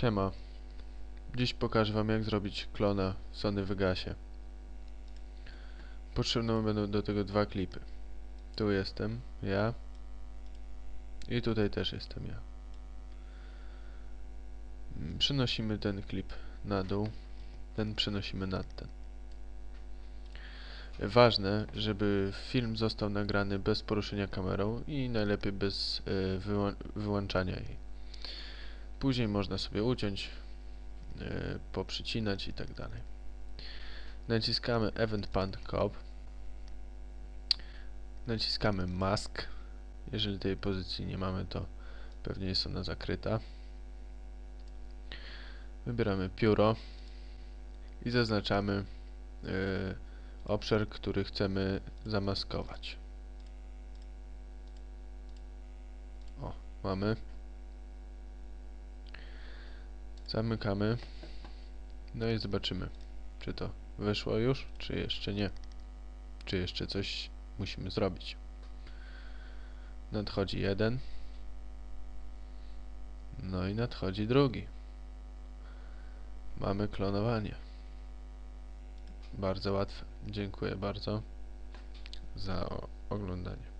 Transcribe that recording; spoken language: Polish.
Siema. Dziś pokażę wam jak zrobić klona Sony Vegasie. Potrzebne będą do tego dwa klipy. Tu jestem, ja. I tutaj też jestem ja. Mm, Przenosimy ten klip na dół. Ten przenosimy nad ten. Ważne, żeby film został nagrany bez poruszenia kamerą i najlepiej bez y, wyłą wyłączania jej. Później można sobie uciąć, y, poprzycinać i tak dalej. Naciskamy Event Pan Cop. Naciskamy Mask. Jeżeli tej pozycji nie mamy, to pewnie jest ona zakryta. Wybieramy pióro i zaznaczamy y, obszar, który chcemy zamaskować. O, mamy. Zamykamy. No i zobaczymy, czy to wyszło już, czy jeszcze nie. Czy jeszcze coś musimy zrobić. Nadchodzi jeden. No i nadchodzi drugi. Mamy klonowanie. Bardzo łatwe. Dziękuję bardzo za oglądanie.